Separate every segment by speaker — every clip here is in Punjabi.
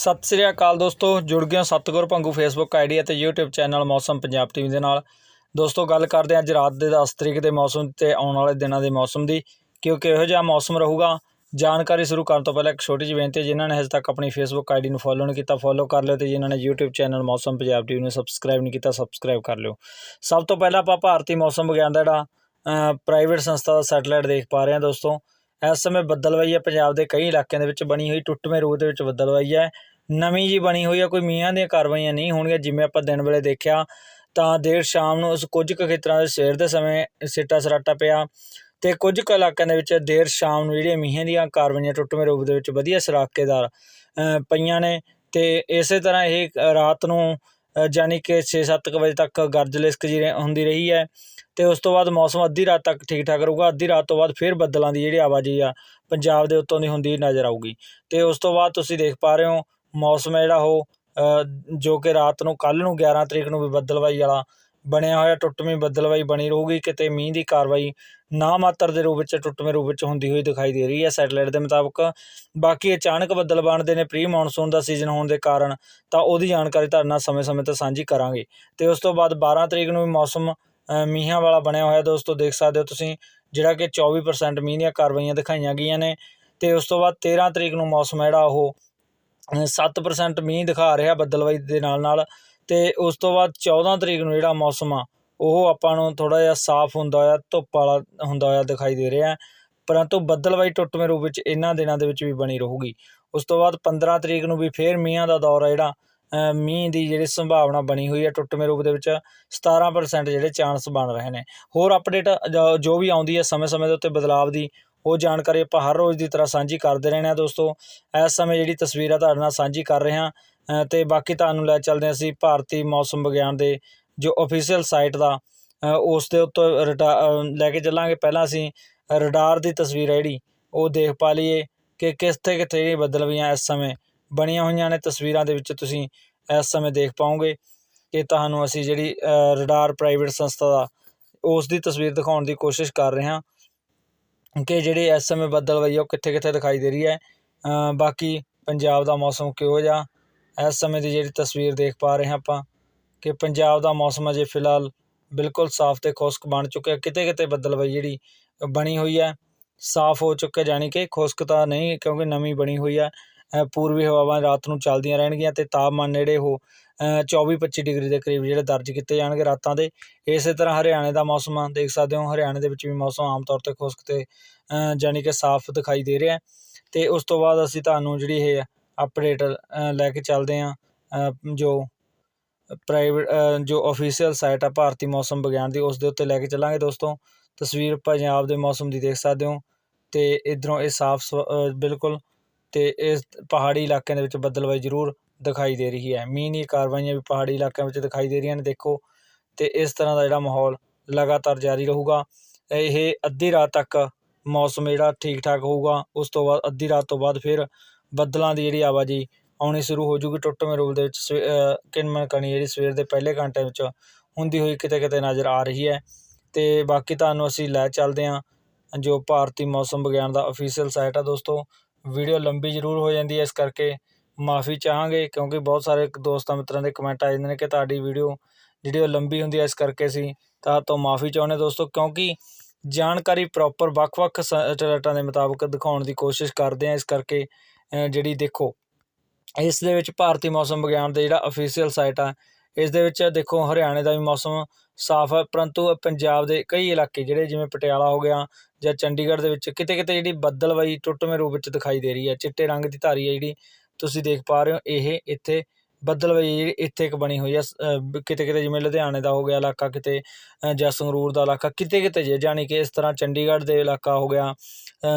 Speaker 1: ਸਤਿ ਸ੍ਰੀ ਅਕਾਲ ਦੋਸਤੋ, ਜੁੜ ਗਏ ਹੋ ਸਤਗੁਰ ਪੰਗੂ ਫੇਸਬੁੱਕ ਆਈਡੀ ਅਤੇ YouTube channel Mausam Punjab TV ਦੇ ਨਾਲ। ਦੋਸਤੋ, ਗੱਲ ਕਰਦੇ ਹਾਂ ਅੱਜ ਰਾਤ ਦੇ 10 ਤਰੀਕ ਦੇ ਮੌਸਮ ਤੇ ਆਉਣ ਵਾਲੇ ਦਿਨਾਂ ਦੇ ਮੌਸਮ ਦੀ, ਕਿਉਂਕਿ ਇਹੋ ਜਿਹਾ ਮੌਸਮ ਰਹੂਗਾ। ਜਾਣਕਾਰੀ ਸ਼ੁਰੂ ਕਰਨ ਤੋਂ ਪਹਿਲਾਂ ਇੱਕ ਛੋਟੀ ਜਿਹੀ ਬੇਨਤੀ ਹੈ, ਜਿਨ੍ਹਾਂ ਨੇ ਹਜੇ ਤੱਕ ਆਪਣੀ ਫੇਸਬੁੱਕ ਆਈਡੀ ਨੂੰ ਫੋਲੋ ਨਹੀਂ ਕੀਤਾ ਫੋਲੋ ਕਰ ਲਿਓ ਤੇ ਜਿਨ੍ਹਾਂ ਨੇ YouTube channel Mausam Punjab TV ਨੂੰ ਸਬਸਕ੍ਰਾਈਬ ਨਹੀਂ ਕੀਤਾ ਸਬਸਕ੍ਰਾਈਬ ਕਰ ਲਿਓ। ਸਭ ਤੋਂ ਪਹਿਲਾਂ ਆਪਾਂ ਭਾਰਤੀ ਮੌਸਮ ਵਿਗਿਆਨ ਦਾ ਜਿਹੜਾ ਪ੍ਰਾਈਵੇਟ ਸੰਸਥਾ ਦਾ ਸੈਟੇਲਾਈਟ ਦੇਖ ਪਾ ਰਹੇ ਹਾਂ ਦੋਸਤੋ। ਇਸ ਸਮੇਂ ਬੱਦਲਵਾਈ ਹੈ। ਪੰਜਾਬ ਦੇ ਕਈ ਇਲਾਕਿਆਂ ਦੇ ਵਿੱਚ ਬਣੀ ਹੋਈ ਟੁੱਟਵੇਂ ਰੂਪ ਦੇ ਵਿੱਚ ਬੱਦਲਵਾਈ ਹੈ। ਨਵੀਂ ਜੀ ਬਣੀ ਹੋਈ ਹੈ। ਕੋਈ ਮੀਂਹਾਂ ਦੀਆਂ ਕਾਰਵਾਈਆਂ ਨਹੀਂ ਹੋਣਗੀਆਂ। ਜਿਵੇਂ ਆਪਾਂ ਦਿਨ ਵੇਲੇ ਦੇਖਿਆ, ਤਾਂ ਦੇਰ ਸ਼ਾਮ ਨੂੰ ਉਸ ਕੁਝ ਕੁ ਖੇਤਰਾਂ ਦੇ ਸਵੇਰ ਦੇ ਸਮੇਂ ਸਿੱਟਾ ਸਰਾਟਾ ਪਿਆ ਤੇ ਕੁਝ ਕੁ ਇਲਾਕਿਆਂ ਦੇ ਵਿੱਚ ਦੇਰ ਸ਼ਾਮ ਨੂੰ ਜਿਹੜੀਆਂ ਮੀਂਹਾਂ ਦੀਆਂ ਕਾਰਵਾਈਆਂ ਟੁੱਟਵੇਂ ਰੂਪ ਦੇ ਵਿੱਚ ਵਧੀਆ ਸਰਾਕੇਦਾਰ ਪਈਆਂ ਨੇ ਤੇ ਇਸੇ ਤਰ੍ਹਾਂ ਇਹ ਰਾਤ ਨੂੰ ਯਾਨੀ ਕਿ 6-7 ਵਜੇ ਤੱਕ ਗਰਜ ਲਿਸਕ ਜੀ ਰਹਿ- ਹੁੰਦੀ ਰਹੀ ਹੈ ਅਤੇ ਉਸ ਤੋਂ ਬਾਅਦ ਮੌਸਮ ਅੱਧੀ ਰਾਤ ਤੱਕ ਠੀਕ ਠਾਕ ਰਹੂਗਾ, ਅੱਧੀ ਰਾਤ ਤੋਂ ਬਾਅਦ ਫਿਰ ਬੱਦਲਾਂ ਦੀ ਜਿਹੜੀ ਆਵਾਜਾਈ ਆ ਪੰਜਾਬ ਦੇ ਉੱਤੋਂ ਦੀ ਹੁੰਦੀ ਨਜ਼ਰ ਆਊਗੀ। ਅਤੇ ਉਸ ਤੋਂ ਬਾਅਦ ਤੁਸੀਂ ਦੇਖ ਪਾ ਰਹੇ ਹੋ ਮੌਸਮ ਹੈ ਜਿਹੜਾ ਉਹ ਜੋ ਕਿ ਰਾਤ ਨੂੰ ਕੱਲ੍ਹ ਨੂੰ 11 ਤਰੀਕ ਨੂੰ ਵੀ ਬੱਦਲਵਾਈ ਵਾਲਾ ਬਣਿਆ ਹੋਇਆ ਟੁੱਟਵੀਂ ਬੱਦਲਵਾਈ ਬਣੀ ਰਹੂਗੀ ਕਿਤੇ ਮੀਂਹ ਦੀ ਕਾਰਵਾਈ ਨਾ ਮਾਤਰ ਦੇ ਰੂਪ ਵਿੱਚ ਟੁੱਟਵੇਂ ਰੂਪ ਵਿੱਚ ਹੁੰਦੀ ਹੋਈ ਦਿਖਾਈ ਦੇ ਰਹੀ ਹੈ ਸੈਟੇਲਾਈਟ ਦੇ ਮੁਤਾਬਕ। ਬਾਕੀ ਅਚਾਨਕ ਬੱਦਲ ਬਣਦੇ ਨੇ ਪ੍ਰੀ ਮੌਨਸੂਨ ਦਾ ਸੀਜ਼ਨ ਹੋਣ ਦੇ ਕਾਰਨ ਤਾਂ ਉਹਦੀ ਜਾਣਕਾਰੀ ਤੁਹਾਡੇ ਨਾਲ ਸਮੇਂ-ਸਮੇਂ ਤੇ ਸਾਂਝੀ ਕਰਾਂਗੇ। ਤੇ ਉਸ ਤੋਂ ਬਾਅਦ 12 ਤਰੀਕ ਨੂੰ ਵੀ ਮੌਸਮ ਮੀਂਹਾਂ ਵਾਲਾ ਬਣਿਆ ਹੋਇਆ ਦੋਸਤੋ ਦੇਖ ਸਕਦੇ ਹੋ ਤੁਸੀਂ ਜਿਹੜਾ ਕਿ 24% ਮੀਂਹ ਦੀਆਂ ਕਾਰਵਾਈਆਂ ਦਿਖਾਈਆਂ ਗਈਆਂ ਨੇ। ਤੇ ਉਸ ਤੋਂ ਬਾਅਦ 13 ਤਰੀਕ ਨੂੰ ਮੌਸਮ ਹੈ ਜਿਹੜਾ ਉਹ ਅ, 7% ਮੀਂਹ ਦਿਖਾ ਰਿਹਾ ਬੱਦਲਵਾਈ ਦੇ ਨਾਲ ਨਾਲ ਅਤੇ ਉਸ ਤੋਂ ਬਾਅਦ 14 ਤਰੀਕ ਨੂੰ ਜਿਹੜਾ ਮੌਸਮ ਆ, ਉਹ ਆਪਾਂ ਨੂੰ ਥੋੜ੍ਹਾ ਜਿਹਾ ਸਾਫ਼ ਹੁੰਦਾ ਹੋਇਆ, ਧੁੱਪ ਵਾਲਾ ਹੁੰਦਾ ਹੋਇਆ ਦਿਖਾਈ ਦੇ ਰਿਹਾ ਪਰੰਤੂ ਬੱਦਲਵਾਈ ਟੁੱਟਵੇਂ ਰੂਪ ਵਿੱਚ ਇਹਨਾਂ ਦਿਨਾਂ ਦੇ ਵਿੱਚ ਵੀ ਬਣੀ ਰਹੂਗੀ। ਉਸ ਤੋਂ ਬਾਅਦ 15 ਤਰੀਕ ਨੂੰ ਵੀ ਫੇਰ ਮੀਂਹਾਂ ਦਾ ਦੌਰ ਆ ਜਿਹੜਾ ਮੀਂਹ ਦੀ ਜਿਹੜੀ ਸੰਭਾਵਨਾ ਬਣੀ ਹੋਈ ਹੈ ਟੁੱਟਵੇਂ ਰੂਪ ਦੇ ਵਿੱਚ 17% ਜਿਹੜੇ ਚਾਂਸ ਬਣ ਰਹੇ ਨੇ। ਹੋਰ ਅਪਡੇਟ ਜੋ ਵੀ ਆਉਂਦੀ ਹੈ ਸਮੇਂ-ਸਮੇਂ ਦੇ ਉੱਤੇ ਬਦਲਾਵ ਦੀ, ਉਹ ਜਾਣਕਾਰੀ ਆਪਾਂ ਹਰ ਰੋਜ਼ ਦੀ ਤਰ੍ਹਾਂ ਸਾਂਝੀ ਕਰਦੇ ਰਹਿੰਦੇ ਹਾਂ ਦੋਸਤੋ। ਇਸ ਸਮੇਂ ਜਿਹੜੀ ਤਸਵੀਰਾਂ ਤੁਹਾਡੇ ਨਾਲ ਸਾਂਝੀ ਕਰ ਰਹੇ। ਹਾਂ ਅਤੇ ਬਾਕੀ ਤੁਹਾਨੂੰ ਲੈ ਚੱਲਦੇ ਹਾਂ ਅਸੀਂ ਭਾਰਤੀ ਮੌਸਮ ਵਿਗਿਆਨ ਦੇ ਜੋ ਅਫੀਸ਼ੀਅਲ ਸਾਈਟ ਦਾ ਉਸ ਦੇ ਉੱਤੇ ਰਡਾ ਲੈ ਕੇ ਚੱਲਾਂਗੇ। ਪਹਿਲਾਂ ਅਸੀਂ ਰਡਾਰ ਦੀ ਤਸਵੀਰ ਹੈ ਜਿਹੜੀ, ਉਹ ਦੇਖ ਪਾ ਲਈਏ ਕਿ ਕਿੱਥੇ ਕਿੱਥੇ ਜਿਹੜੀ ਬਦਲਵੀਆਂ ਇਸ ਸਮੇਂ ਬਣੀਆਂ ਹੋਈਆਂ ਨੇ। ਤਸਵੀਰਾਂ ਦੇ ਵਿੱਚ ਤੁਸੀਂ ਇਸ ਸਮੇਂ ਦੇਖ ਪਾਓਗੇ ਕਿ ਤੁਹਾਨੂੰ ਅਸੀਂ ਜਿਹੜੀ ਰਡਾਰ ਪ੍ਰਾਈਵੇਟ ਸੰਸਥਾ ਦਾ, ਉਸ ਦੀ ਤਸਵੀਰ ਦਿਖਾਉਣ ਦੀ ਕੋਸ਼ਿਸ਼ ਕਰ ਰਹੇ ਹਾਂ ਕਿ ਜਿਹੜੀ ਇਸ ਸਮੇਂ ਬੱਦਲਵਾਈ ਆ ਉਹ ਕਿੱਥੇ ਕਿੱਥੇ ਦਿਖਾਈ ਦੇ ਰਹੀ ਹੈ। ਬਾਕੀ ਪੰਜਾਬ ਦਾ ਮੌਸਮ ਕਿਹੋ ਜਿਹਾ ਇਸ ਸਮੇਂ ਦੀ ਜਿਹੜੀ ਤਸਵੀਰ ਦੇਖ ਪਾ ਰਹੇ ਹਾਂ ਆਪਾਂ ਕਿ ਪੰਜਾਬ ਦਾ ਮੌਸਮ ਅਜੇ ਫਿਲਹਾਲ ਬਿਲਕੁਲ ਸਾਫ਼ ਤੇ ਖੁਸ਼ਕ ਬਣ ਚੁੱਕਿਆ ਕਿਤੇ ਕਿਤੇ ਬੱਦਲਵਾਈ ਜਿਹੜੀ ਬਣੀ ਹੋਈ ਹੈ ਸਾਫ਼ ਹੋ ਚੁੱਕਿਆ ਜਾਣੀ ਕਿ ਖੁਸ਼ਕ ਤਾਂ ਨਹੀਂ ਕਿਉਂਕਿ ਨਵੀਂ ਬਣੀ ਹੋਈ ਹੈ ਪੂਰਬੀ ਹਵਾਵਾਂ ਰਾਤ ਨੂੰ ਚੱਲਦੀਆਂ ਰਹਿਣਗੀਆਂ ਤੇ ਤਾਪਮਾਨ ਨੇੜੇ ਉਹ 24-25 ਡਿਗਰੀ ਦੇ ਕਰੀਬ ਜਿਹੜੇ ਦਰਜ ਕੀਤੇ ਜਾਣਗੇ ਰਾਤਾਂ ਦੇ ਇਸੇ ਤਰ੍ਹਾਂ ਹਰਿਆਣੇ ਦਾ ਮੌਸਮ ਆ ਦੇਖ ਸਕਦੇ ਹੋ ਹਰਿਆਣੇ ਦੇ ਵਿੱਚ ਵੀ ਮੌਸਮ ਆਮ ਤੌਰ ਤੇ ਖੁਸ਼ਕ ਤੇ ਅ, ਜਾਣੀ ਕਿ ਸਾਫ਼ ਦਿਖਾਈ ਦੇ ਰਿਹਾ ਹੈ ਤੇ ਉਸ ਤੋਂ ਬਾਅਦ ਅਸੀਂ ਤੁਹਾਨੂੰ ਜਿਹੜੀ ਇਹ ਅਪਡੇਟ ਲੈ ਕੇ ਚੱਲਦੇ ਹਾਂ ਜੋ ਪ੍ਰਾਈਵੇਟ ਜੋ ਅਫੀਸ਼ੀਅਲ ਸਾਈਟ ਆ ਭਾਰਤੀ ਮੌਸਮ ਵਿਗਿਆਨ ਦੀ ਉਸ ਦੇ ਉੱਤੇ ਲੈ ਕੇ ਚੱਲਾਂਗੇ ਦੋਸਤੋ। ਤਸਵੀਰ ਪੰਜਾਬ ਦੇ ਮੌਸਮ ਦੀ ਦੇਖ ਸਕਦੇ ਹੋ। ਅਤੇ ਇੱਧਰੋਂ ਇਹ ਸਾਫ਼ ਸਵ- ਬਿਲਕੁਲ ਅਤੇ ਇਸ ਪਹਾੜੀ ਇਲਾਕਿਆਂ ਦੇ ਵਿੱਚ ਬੱਦਲਵਾਈ ਜ਼ਰੂਰ ਦਿਖਾਈ ਦੇ ਰਹੀ ਹੈ। ਮੀਂਹ ਦੀਆਂ ਕਾਰਵਾਈਆਂ ਵੀ ਪਹਾੜੀ ਇਲਾਕਿਆਂ ਵਿੱਚ ਦਿਖਾਈ ਦੇ ਰਹੀਆਂ ਨੇ, ਦੇਖੋ। ਅਤੇ ਇਸ ਤਰ੍ਹਾਂ ਦਾ ਜਿਹੜਾ ਮਾਹੌਲ ਲਗਾਤਾਰ ਜਾਰੀ ਰਹੂਗਾ। ਇਹ ਅੱਧੀ ਰਾਤ ਤੱਕ ਮੌਸਮ ਜਿਹੜਾ ਠੀਕ ਠਾਕ ਹੋਊਗਾ, ਉਸ ਤੋਂ ਬਾਅਦ, ਅੱਧੀ ਰਾਤ ਤੋਂ ਬਾਅਦ ਫਿਰ ਬੱਦਲਾਂ ਦੀ ਜਿਹੜੀ ਆਵਾਜਾਈ ਆਉਣੀ ਸ਼ੁਰੂ ਹੋ ਜੂਗੀ ਟੁੱਟਵੇਂ ਰੂਪ ਦੇ ਵਿੱਚ ਸਵੇ- ਅ, ਕਿਨਮਨ ਕਣੀ ਜਿਹੜੀ ਸਵੇਰ ਦੇ ਪਹਿਲੇ ਘੰਟਿਆਂ ਵਿੱਚ ਹੁੰਦੀ ਹੋਈ ਕਿਤੇ ਕਿਤੇ ਨਜ਼ਰ ਆ ਰਹੀ ਹੈ। ਅਤੇ ਬਾਕੀ ਤੁਹਾਨੂੰ ਅਸੀਂ ਲੈ ਚੱਲਦੇ ਹਾਂ ਜੋ ਭਾਰਤੀ ਮੌਸਮ ਵਿਗਿਆਨ ਦਾ ਅਫੀਸ਼ੀਅਲ ਸਾਈਟ ਆ ਦੋਸਤੋ। ਵੀਡੀਓ ਲੰਬੀ ਜ਼ਰੂਰ ਹੋ ਜਾਂਦੀ ਹੈ ਇਸ ਕਰਕੇ ਮਾਫੀ ਚਾਹਾਂਗੇ ਕਿਉਂਕਿ ਬਹੁਤ ਸਾਰੇ ਦੋਸਤਾਂ ਮਿੱਤਰਾਂ ਦੇ ਕਮੈਂਟ ਆ ਜਾਂਦੇ ਨੇ ਕਿ ਤੁਹਾਡੀ ਵੀਡੀਓ ਜਿਹੜੀ ਉਹ ਲੰਬੀ ਹੁੰਦੀ ਹੈ ਇਸ ਕਰਕੇ ਅਸੀਂ ਤਾਂ ਤੋਂ ਮਾਫੀ ਚਾਹੁੰਦੇ ਦੋਸਤੋ ਕਿਉਂਕਿ ਜਾਣਕਾਰੀ ਪ੍ਰੋਪਰ ਵੱਖ-ਵੱਖ ਸੈਟੇਲਾਈਟਾਂ ਦੇ ਮੁਤਾਬਕ ਦਿਖਾਉਣ ਦੀ ਕੋਸ਼ਿਸ਼ ਕਰਦੇ ਹਾਂ ਇਸ ਕਰਕੇ ਜਿਹੜੀ ਦੇਖੋ, ਇਸ ਦੇ ਵਿੱਚ ਭਾਰਤੀ ਮੌਸਮ ਵਿਗਿਆਨ ਦੇ ਜਿਹੜਾ ਅਫੀਸ਼ੀਅਲ ਸਾਈਟ ਆ, ਇਸ ਦੇ ਵਿੱਚ ਦੇਖੋ ਹਰਿਆਣੇ ਦਾ ਵੀ ਮੌਸਮ ਸਾਫ਼ ਹੈ ਪਰੰਤੂ ਪੰਜਾਬ ਦੇ ਕਈ ਇਲਾਕੇ ਜਿਹੜੇ ਜਿਵੇਂ ਪਟਿਆਲਾ ਹੋ ਗਿਆ ਜਾਂ ਚੰਡੀਗੜ੍ਹ ਦੇ ਵਿੱਚ ਕਿਤੇ ਕਿਤੇ ਜਿਹੜੀ ਬੱਦਲਵਾਈ ਟੁੱਟਵੇਂ ਰੂਪ ਵਿੱਚ ਦਿਖਾਈ ਦੇ ਰਹੀ ਹੈ, ਚਿੱਟੇ ਰੰਗ ਦੀ ਧਾਰੀ ਹੈ ਜਿਹੜੀ, ਤੁਸੀਂ ਦੇਖ ਪਾ ਰਹੇ ਹੋ, ਇਹ ਇੱਥੇ ਬੱਦਲਵਾਈ ਇੱਥੇ ਇੱਕ ਬਣੀ ਹੋਈ ਹੈ ਕਿਤੇ ਕਿਤੇ ਜਿਵੇਂ ਲੁਧਿਆਣੇ ਦਾ ਹੋ ਗਿਆ ਇਲਾਕਾ, ਕਿਤੇ ਜਾਂ ਸੰਗਰੂਰ ਦਾ ਇਲਾਕਾ, ਕਿਤੇ ਕਿਤੇ ਜੇ, ਜਾਣੀ ਕਿ ਇਸ ਤਰ੍ਹਾਂ ਚੰਡੀਗੜ੍ਹ ਦੇ ਇਲਾਕਾ ਹੋ ਗਿਆ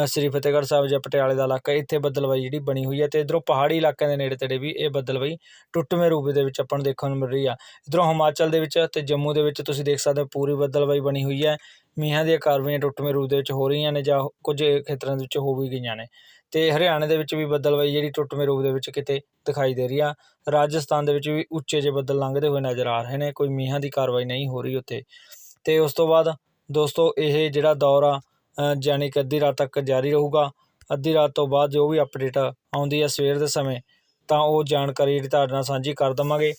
Speaker 1: ਸ੍ਰੀ ਫਤਿਹਗੜ੍ਹ ਸਾਹਿਬ ਜਾਂ ਪਟਿਆਲੇ ਦਾ ਇਲਾਕਾ, ਇੱਥੇ ਬੱਦਲਵਾਈ ਜਿਹੜੀ ਬਣੀ ਹੋਈ ਹੈ ਅਤੇ ਇੱਧਰੋਂ ਪਹਾੜੀ ਇਲਾਕਿਆਂ ਦੇ ਨੇੜੇ ਤੇੜੇ ਵੀ ਇਹ ਬੱਦਲਵਾਈ ਟੁੱਟਵੇਂ ਰੂਪ ਦੇ ਵਿੱਚ ਆਪਾਂ ਨੂੰ ਦੇਖਣ ਨੂੰ ਮਿਲ ਰਹੀ ਆ। ਇੱਧਰੋਂ ਹਿਮਾਚਲ ਦੇ ਵਿੱਚ ਅਤੇ ਜੰਮੂ ਦੇ ਵਿੱਚ ਤੁਸੀਂ ਦੇਖ ਸਕਦੇ ਹੋ ਪੂਰੀ ਬੱਦਲਵਾਈ ਬਣੀ ਹੋਈ ਹੈ ਮੀਂਹਾਂ ਦੀਆਂ ਕਾਰਵਾਈਆਂ ਟੁੱਟਵੇਂ ਰੂਪ ਦੇ ਵਿੱਚ ਹੋ ਰਹੀਆਂ ਨੇ ਜਾਂ ਕੁਝ ਖੇਤਰਾਂ ਦੇ ਵਿੱਚ ਹੋ ਵੀ ਗਈਆਂ ਨੇ। ਅਤੇ ਹਰਿਆਣੇ ਦੇ ਵਿੱਚ ਵੀ ਬੱਦਲਵਾਈ ਜਿਹੜੀ ਟੁੱਟਵੇਂ ਰੂਪ ਦੇ ਵਿੱਚ ਕਿਤੇ ਦਿਖਾਈ ਦੇ ਰਹੀ ਆ। ਰਾਜਸਥਾਨ ਦੇ ਵਿੱਚ ਵੀ ਉੱਚੇ ਜਿਹੇ ਬੱਦਲ ਲੰਘਦੇ ਹੋਏ ਨਜ਼ਰ ਆ ਰਹੇ ਨੇ ਕੋਈ ਮੀਂਹਾਂ ਦੀ ਕਾਰਵਾਈ ਨਹੀਂ ਹੋ ਰਹੀ ਉੱਥੇ। ਅਤੇ ਉਸ ਤੋਂ ਬਾਅਦ ਦੋਸਤੋ ਇਹ ਜਿਹੜਾ ਦੌਰ ਆ ਅ, ਯਾਨੀ ਕਿ ਅੱਧੀ ਰਾਤ ਤੱਕ ਜਾਰੀ ਰਹੂਗਾ। ਅੱਧੀ ਰਾਤ ਤੋਂ ਬਾਅਦ ਜੋ ਵੀ ਅਪਡੇਟ ਆਉਂਦੀ ਹੈ ਸਵੇਰ ਦੇ ਸਮੇਂ ਤਾਂ ਉਹ ਜਾਣਕਾਰੀ ਜਿਹੜੀ ਤੁਹਾਡੇ ਨਾਲ ਸਾਂਝੀ ਕਰ ਦੇਵਾਂਗੇ।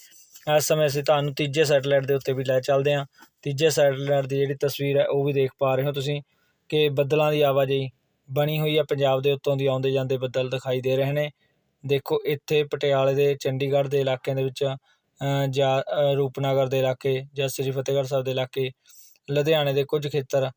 Speaker 1: ਇਸ ਸਮੇਂ ਅਸੀਂ ਤੁਹਾਨੂੰ ਤੀਜੇ ਸੈਟੇਲਾਈਟ ਦੇ ਉੱਤੇ ਵੀ ਲੈ ਚੱਲਦੇ ਹਾਂ ਤੀਜੇ ਸੈਟਲਾਈਟ ਦੀ ਜਿਹੜੀ ਤਸਵੀਰ ਹੈ, ਉਹ ਵੀ ਦੇਖ ਪਾ ਰਹੇ ਹੋ ਤੁਸੀਂ ਕਿ ਬੱਦਲਾਂ ਦੀ ਆਵਾਜਾਈ ਬਣੀ ਹੋਈ ਹੈ ਪੰਜਾਬ ਦੇ ਉੱਤੋਂ ਦੀ ਆਉਂਦੇ ਜਾਂਦੇ ਬੱਦਲ ਦਿਖਾਈ ਦੇ ਰਹੇ ਨੇ। ਦੇਖੋ, ਇੱਥੇ ਪਟਿਆਲੇ ਦੇ ਚੰਡੀਗੜ੍ਹ ਦੇ ਇਲਾਕਿਆਂ ਦੇ ਵਿੱਚ ਜਾਂ ਰੂਪਨਗਰ ਦੇ ਇਲਾਕੇ ਜਾਂ ਸ੍ਰੀ ਫਤਿਹਗੜ੍ਹ ਸਾਹਿਬ ਦੇ ਇਲਾਕੇ, ਲੁਧਿਆਣੇ ਦੇ ਕੁਝ ਖੇਤਰ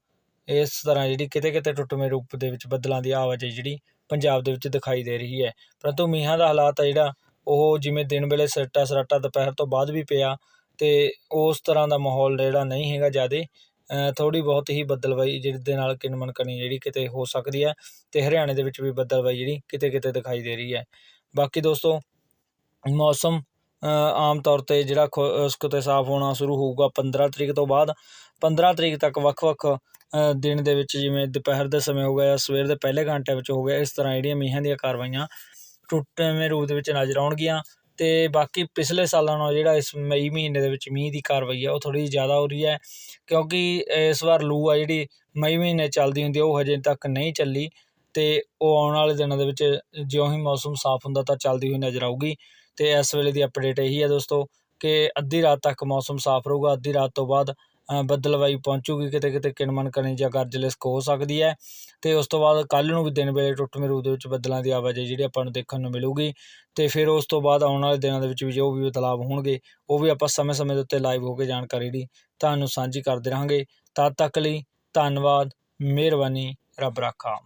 Speaker 1: ਇਸ ਤਰ੍ਹਾਂ ਜਿਹੜੀ ਕਿਤੇ ਕਿਤੇ ਟੁੱਟਵੇਂ ਰੂਪ ਦੇ ਵਿੱਚ ਬੱਦਲਾਂ ਦੀ ਆਵਾਜਾਈ ਜਿਹੜੀ ਪੰਜਾਬ ਦੇ ਵਿੱਚ ਦਿਖਾਈ ਦੇ ਰਹੀ ਹੈ। ਪਰੰਤੂ ਮੀਂਹਾਂ ਦਾ ਹਾਲਾਤ ਹੈ ਜਿਹੜਾ, ਉਹ ਜਿਵੇਂ ਦਿਨ ਵੇਲੇ ਸਰਾਟਾ ਸਰਾਟਾ ਦੁਪਹਿਰ ਤੋਂ ਬਾਅਦ ਵੀ ਪਿਆ ਅਤੇ ਉਸ ਤਰ੍ਹਾਂ ਦਾ ਮਾਹੌਲ ਜਿਹੜਾ ਨਹੀਂ ਹੈਗਾ ਜ਼ਿਆਦੇ ਥੋੜ੍ਹੀ ਬਹੁਤ ਹੀ ਬੱਦਲਵਾਈ ਜਿਹਦੇ ਨਾਲ ਕਿਨਮਨ ਕਣੀ ਜਿਹੜੀ ਕਿਤੇ ਹੋ ਸਕਦੀ ਹੈ ਅਤੇ ਹਰਿਆਣੇ ਦੇ ਵਿੱਚ ਵੀ ਬੱਦਲਵਾਈ ਜਿਹੜੀ ਕਿਤੇ ਕਿਤੇ ਦਿਖਾਈ ਦੇ ਰਹੀ ਹੈ। ਬਾਕੀ ਦੋਸਤੋ, ਮੌਸਮ ਆਮ ਤੌਰ ਤੇ ਜਿਹੜਾ ਖੁਸ਼ਕ ਤੇ ਸਾਫ਼ ਹੋਣਾ ਸ਼ੁਰੂ ਹੋਊਗਾ 15 ਤਰੀਕ ਤੋਂ ਬਾਅਦ। 15 ਤਰੀਕ ਤੱਕ ਵੱਖ-ਵੱਖ ਦਿਨ ਦੇ ਵਿੱਚ ਜਿਵੇਂ ਦੁਪਹਿਰ ਦੇ ਸਮੇਂ ਹੋ ਗਿਆ ਜਾਂ ਸਵੇਰ ਦੇ ਪਹਿਲੇ ਘੰਟੇ ਵਿੱਚ ਹੋ ਗਿਆ, ਇਸ ਤਰ੍ਹਾਂ ਜਿਹੜੀਆਂ ਮੀਂਹਾਂ ਦੀਆਂ ਕਾਰਵਾਈਆਂ ਟੁੱਟਵੇਂ ਰੂਪ ਦੇ ਵਿੱਚ ਨਜ਼ਰ ਆਉਣਗੀਆਂ। ਅਤੇ ਬਾਕੀ ਪਿਛਲੇ ਸਾਲਾਂ ਨਾਲੋਂ ਜਿਹੜਾ ਇਸ ਮਈ ਮਹੀਨੇ ਦੇ ਵਿੱਚ ਮੀਂਹ ਦੀ ਕਾਰਵਾਈ ਹੈ ਉਹ ਥੋੜੀ ਜ਼ਿਆਦਾ ਹੋ ਰਹੀ ਹੈ, ਕਿਉਂਕਿ ਇਸ ਵਾਰ ਲੂ ਆ ਜਿਹੜੀ ਮਈ ਮਹੀਨੇ ਚੱਲਦੀ ਹੁੰਦੀ ਹੈ ਉਹ ਹਜੇ ਤੱਕ ਨਹੀਂ ਚੱਲੀ ਅਤੇ ਉਹ ਆਉਣ ਵਾਲੇ ਦਿਨਾਂ ਦੇ ਵਿੱਚ ਜਿਉਂ ਹੀ ਮੌਸਮ ਸਾਫ਼ ਹੁੰਦਾ ਤਾਂ ਚੱਲਦੀ ਹੋਈ ਨਜ਼ਰ ਆਊਗੀ ਅਤੇ ਇਸ ਵੇਲੇ ਦੀ ਅਪਡੇਟ ਇਹੀ ਹੈ ਦੋਸਤੋ ਕਿ ਅੱਧੀ ਰਾਤ ਤੱਕ ਮੌਸਮ ਸਾਫ਼ ਰਹੂਗਾ, ਅੱਧੀ ਰਾਤ ਤੋਂ ਬਾਅਦ ਬੱਦਲਵਾਈ ਪਹੁੰਚੂਗੀ, ਕਿਤੇ ਕਿਤੇ ਕਿਣਮਣ ਕਣੀ ਜਾਂ ਗਰਜ ਹੋ ਸਕਦੀ ਹੈ। ਅਤੇ ਉਸ ਤੋਂ ਬਾਅਦ ਕੱਲ੍ਹ ਨੂੰ ਵੀ ਦਿਨ ਵੇਲੇ ਟੁੱਟਵੇਂ ਰੂਪ ਦੇ ਵਿੱਚ ਬੱਦਲਾਂ ਦੀ ਆਵਾਜਾਈ ਜਿਹੜੀ ਆਪਾਂ ਨੂੰ ਦੇਖਣ ਨੂੰ ਮਿਲੂਗੀ। ਅਤੇ ਫਿਰ ਉਸ ਤੋਂ ਬਾਅਦ ਆਉਣ ਵਾਲੇ ਦਿਨਾਂ ਦੇ ਵਿੱਚ ਵੀ ਜੋ ਵੀ ਬਦਲਾਵ ਹੋਣਗੇ, ਉਹ ਵੀ ਆਪਾਂ ਸਮੇਂ-ਸਮੇਂ ਦੇ ਉੱਤੇ ਲਾਈਵ ਹੋ ਕੇ ਜਾਣਕਾਰੀ ਜਿਹੜੀ ਤੁਹਾਨੂੰ ਸਾਂਝੀ ਕਰਦੇ ਰਹਾਂਗੇ। ਤਦ ਤੱਕ ਲਈ ਧੰਨਵਾਦ, ਮਿਹਰਬਾਨੀ, ਰੱਬ ਰਾਖਾ।